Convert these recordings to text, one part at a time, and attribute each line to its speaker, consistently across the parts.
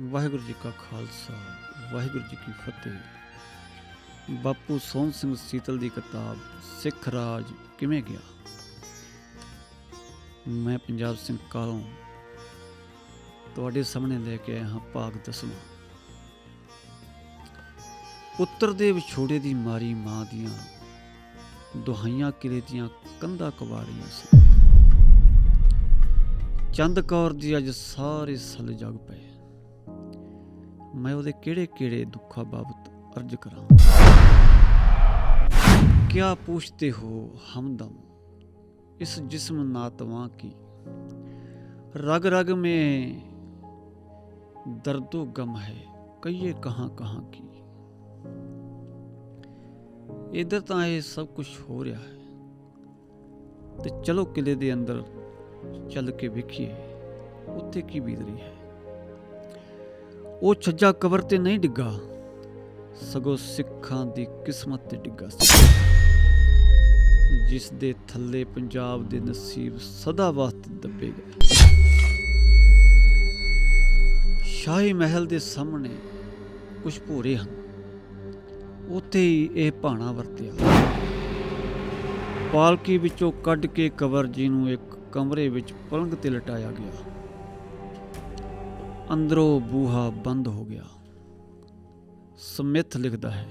Speaker 1: ਵਾਹਿਗੁਰੂ ਜੀ ਕਾ ਖਾਲਸਾ, ਵਾਹਿਗੁਰੂ ਜੀ ਕੀ ਫਤਿਹ। ਬਾਪੂ ਸੋਹਣ ਸਿੰਘ ਸੀਤਲ ਦੀ ਕਿਤਾਬ, ਸਿੱਖ ਰਾਜ ਕਿਵੇਂ ਗਿਆ? ਮੈਂ ਪੰਜਾਬ ਸਿੰਘ ਕਾਲੋਂ ਤੁਹਾਡੇ ਸਾਹਮਣੇ ਲੈ ਕੇ ਆਇਆ ਹਾਂ ਭਾਗ ਦਸਵਾਂ। ਪੁੱਤਰ ਦੇ ਵਿਛੋੜੇ ਦੀ ਮਾਰੀ ਮਾਂ ਦੀਆਂ ਦੁਹਾਈਆਂ ਕਿਲੇ ਦੀਆਂ ਕੰਧਾਂ ਕਵਾੜੀਆਂ ਸੀ ਚੰਦ ਕੌਰ ਦੀ ਅੱਜ ਸਾਰੇ ਸਲ ਜਗ ਪਏ। ਮੈਂ ਉਹਦੇ ਕਿਹੜੇ-ਕਿਹੜੇ ਦੁੱਖਾਂ ਬਾਬਤ ਅਰਜ ਕਰਾਂ? ਕਿਆ ਪੁੱਛਤੇ ਹੋ ਹਮਦਮ? ਇਸ ਜਿਸਮ ਨਾਤਵਾ ਕੀ? ਰਗ ਰਗ ਮੇ ਦਰਦੋ ਗਮ ਹੈ ਕਈਏ ਕਹਾਂ ਕਹਾਂ ਕੀ? ਇਧਰ ਤਾਂ ਇਹ ਸਭ ਕੁਝ ਹੋ ਰਿਹਾ ਹੈ। ਤੇ ਚਲੋ ਕਿਲੇ ਦੇ ਅੰਦਰ ਚੱਲ ਕੇ ਵੇਖੀਏ, ਉੱਥੇ ਕੀ ਬੀਤ ਰਹੀ ਹੈ? ਉਹ ਛੱਜਾ ਕਬਰ ਤੇ ਨਹੀਂ ਡਿੱਗਾ। ਸਗੋਂ ਸਿੱਖਾਂ ਦੀ ਕਿਸਮਤ ਤੇ ਡਿੱਗਾ ਸੀ। ਜਿਸ ਦੇ ਥੱਲੇ ਪੰਜਾਬ ਦੇ ਨਸੀਬ ਸਦਾ ਵਾਸਤੇ ਦੱਬੇ ਗਏ। ਸ਼ਾਹੀ ਮਹਿਲ ਦੇ ਸਾਹਮਣੇ ਕੁਝ ਭੋਰੇ ਹਨ। ਉੱਥੇ ਹੀ ਇਹ ਭਾਣਾ ਵਰਤਿਆ। ਪਾਲਕੀ ਵਿੱਚੋਂ ਕੱਢ ਕੇ ਕਬਰ ਜੀ ਨੂੰ ਇੱਕ ਕਮਰੇ ਵਿੱਚ ਪਲੰਗ ਤੇ ਲਟਾਇਆ ਗਿਆ। ਅੰਦਰੋਂ ਬੂਹਾ ਬੰਦ ਹੋ ਗਿਆ। ਸਮਿਥ ਲਿਖਦਾ ਹੈ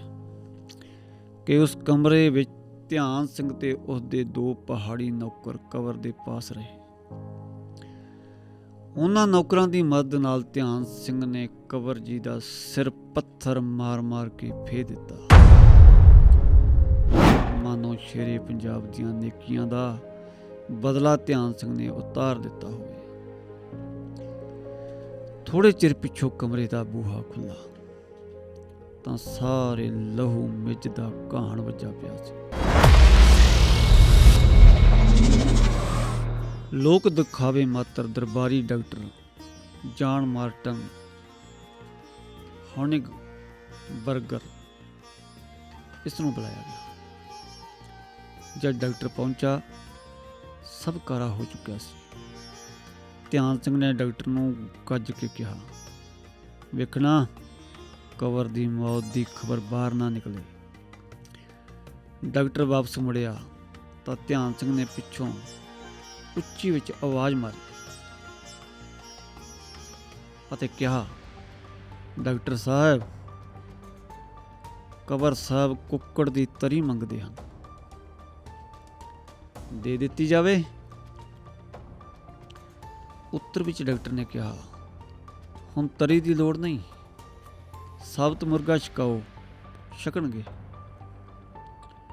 Speaker 1: ਕਿ ਉਸ ਕਮਰੇ ਵਿੱਚ ਧਿਆਨ ਸਿੰਘ ਤੇ ਉਸ ਦੇ ਦੋ ਪਹਾੜੀ ਨੌਕਰ ਕਵਰ ਦੇ ਪਾਸ ਰਹੇ। ਉਹਨਾਂ ਨੌਕਰਾਂ ਦੀ ਮਦਦ ਨਾਲ ਧਿਆਨ ਸਿੰਘ ਨੇ ਕਵਰ ਜੀ ਦਾ ਸਿਰ ਪੱਥਰ ਮਾਰ-ਮਾਰ ਕੇ ਫੇ ਦਿੱਤਾ। ਮਾਨੋ ਸ਼ੇਰੇ ਪੰਜਾਬ ਦੀਆਂ ਨੇਕੀਆਂ ਦਾ ਬਦਲਾ ਧਿਆਨ ਸਿੰਘ ਨੇ ਉਤਾਰ ਦਿੱਤਾ ਹੋਵੇ। ਥੋੜੇ ਚਿਰ ਪਿੱਛੋਂ ਕਮਰੇ ਦਾ ਬੂਹਾ ਖੁੱਲਾ ਤਾਂ ਸਾਰੇ ਲਹੂ ਮਿੱਝ ਦਾ ਕਹਾਣ ਵੱਜਾ ਪਿਆ ਸੀ। ਲੋਕ ਦਿਖਾਵੇ ਮਾਤਰ ਦਰਬਾਰੀ ਡਾਕਟਰ ਜਾਨ ਮਾਰਟਨ ਹੌਨਿਗ ਬਰਗਰ ਇਸ ਨੂੰ ਬੁਲਾਇਆ ਗਿਆ। ਜਦ ਡਾਕਟਰ ਪਹੁੰਚਾ, ਸਭ ਕਾਰਾ ਹੋ ਚੁੱਕਿਆ ਸੀ। ਧਿਆਨ ਸਿੰਘ ਨੇ ਡਾਕਟਰ ਨੂੰ ਗੱਜ ਕੇ ਕਿਹਾ, ਵੇਖਣਾ ਕਵਰ ਦੀ ਮੌਤ ਦੀ ਖਬਰ ਬਾਹਰ ਨਾ ਨਿਕਲੇ। ਡਾਕਟਰ ਵਾਪਸ ਮੁੜਿਆ ਤਾਂ ਧਿਆਨ ਸਿੰਘ ਨੇ ਪਿੱਛੋਂ ਉੱਚੀ ਵਿੱਚ ਆਵਾਜ਼ ਮਾਰੀ ਅਤੇ ਕਿਹਾ, ਡਾਕਟਰ ਸਾਹਿਬ ਕਵਰ ਸਾਹਿਬ ਕੁੱਕੜ ਦੀ ਤਰੀ ਮੰਗਦੇ ਹਨ। ਦੇ ਦਿੱਤੀ ਜਾਵੇ? ਉੱਤਰ ਵਿੱਚ ਡਾਕਟਰ ਨੇ ਕਿਹਾ ਹੁਣ ਤਰੀ ਦੀ ਲੋੜ ਨਹੀਂ ਸਾਬਤ ਮੁਰਗਾ ਛਕਾਓ ਛਕਣਗੇ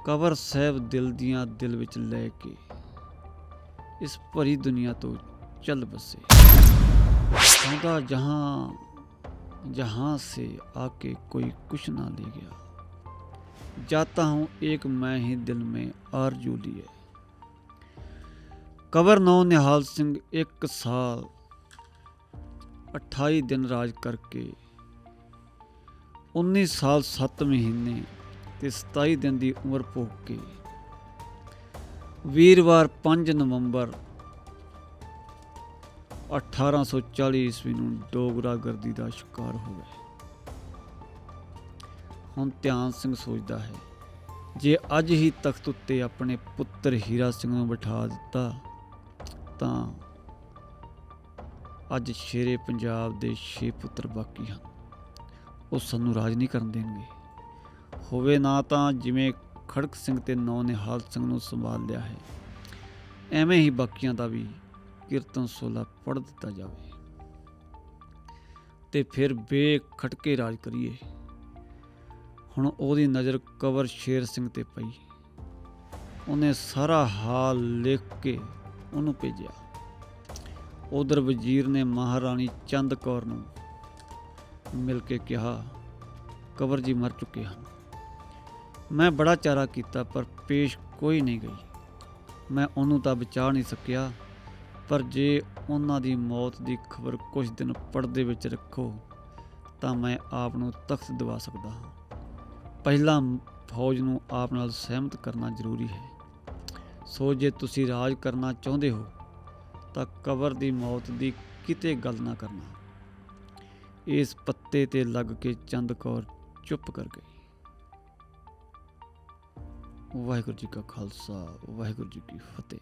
Speaker 1: ਕਬਰ ਸਾਹਿਬ ਦਿਲ ਦੀਆਂ ਦਿਲ ਵਿੱਚ ਲੈ ਕੇ ਇਸ ਭਰੀ ਦੁਨੀਆ ਤੋਂ ਚੱਲ ਬਸੇ ਸੌਦਾ ਜਹਾਂ जहां से आके कोई कुछ ना ले गया जाता हूं एक मैं ही दिल में आरजू लिए ਕਵਰ ਨੌ ਨਿਹਾਲ ਸਿੰਘ ਇੱਕ ਸਾਲ 28 ਦਿਨ ਰਾਜ ਕਰਕੇ 19 ਸਾਲ 7 ਮਹੀਨੇ ਤੇ 27 ਦਿਨ ਦੀ ਉਮਰ ਭੋਗ ਕੇ। ਵੀਰਵਾਰ 5 ਨਵੰਬਰ 1840 ਈਸਵੀ ਨੂੰ ਡੋਗਰਾ ਗਰਦੀ ਦਾ ਸ਼ਿਕਾਰ ਹੋ ਗਏ। ਹੁਣ ਧਿਆਨ ਸਿੰਘ ਸੋਚਦਾ ਹੈ, ਜੇ ਅੱਜ ਹੀ ਤਖਤ ਉੱਤੇ ਆਪਣੇ ਪੁੱਤਰ ਹੀਰਾ ਸਿੰਘ ਨੂੰ ਬਿਠਾ ਦਿੱਤਾ ਤਾਂ ਅੱਜ ਸ਼ੇਰੇ ਪੰਜਾਬ ਦੇ ਛੇ ਪੁੱਤਰ ਬਾਕੀ ਹਨ। ਉਹ ਸਾਨੂੰ ਰਾਜ ਨਹੀਂ ਕਰਨ ਦੇਣਗੇ। ਹੋਵੇ ਨਾ ਤਾਂ ਜਿਵੇਂ ਖੜਕ ਸਿੰਘ ਤੇ ਨੌ ਨਿਹਾਲ ਸਿੰਘ ਨੂੰ ਸੰਭਾਲ ਲਿਆ ਹੈ, ਐਵੇਂ ਹੀ ਬਾਕੀਆਂ ਦਾ ਵੀ ਕੀਰਤਨ ਸੋਲਾ ਪੜ ਦਿੱਤਾ ਜਾਵੇ। ਤੇ ਫਿਰ ਬੇਖਟਕੇ ਰਾਜ ਕਰੀਏ। ਹੁਣ ਉਹਦੀ ਨਜ਼ਰ ਕਵਰ ਸ਼ੇਰ ਸਿੰਘ ਤੇ ਪਈ। ਉਹਨੇ ਸਾਰਾ ਹਾਲ ਲਿਖ ਕੇ ਉਹਨੂੰ ਭੇਜਿਆ। ਉਧਰ ਵਜ਼ੀਰ ਨੇ ਮਹਾਰਾਣੀ ਚੰਦ ਕੌਰ ਨੂੰ ਮਿਲ ਕੇ ਕਿਹਾ ਕਵਰ ਜੀ ਮਰ ਚੁੱਕੇ ਹਨ। ਮੈਂ ਬੜਾ ਚਾਰਾ ਕੀਤਾ, ਪਰ ਪੇਸ਼ ਕੋਈ ਨਹੀਂ ਗਈ। ਮੈਂ ਉਹਨੂੰ ਤਾਂ ਬਚਾ ਨਹੀਂ ਸਕਿਆ, ਪਰ ਜੇ ਉਹਨਾਂ ਦੀ ਮੌਤ ਦੀ ਖਬਰ ਕੁਝ ਦਿਨ ਪਰਦੇ ਵਿੱਚ ਰੱਖੋ, ਤਾਂ ਮੈਂ ਆਪ ਨੂੰ ਤਖਤ ਦਿਵਾ ਸਕਦਾ ਹਾਂ। ਪਹਿਲਾਂ ਫੌਜ ਨੂੰ ਆਪ ਨਾਲ ਸਹਿਮਤ ਕਰਨਾ ਜ਼ਰੂਰੀ ਹੈ। ਸੋ ਜੇ ਤੁਸੀਂ ਰਾਜ ਕਰਨਾ ਚਾਹੁੰਦੇ ਹੋ, ਤਾਂ ਕਬਰ ਦੀ ਮੌਤ ਦੀ ਕਿਤੇ ਗੱਲ ਨਾ ਕਰਨਾ। ਇਸ ਪੱਤੇ ਤੇ ਲੱਗ ਕੇ ਚੰਦ ਕੌਰ ਚੁੱਪ ਕਰ ਗਈ। ਵਾਹਿਗੁਰੂ ਜੀ ਕਾ ਖਾਲਸਾ, ਵਾਹਿਗੁਰੂ ਜੀ ਕੀ ਫਤਿਹ।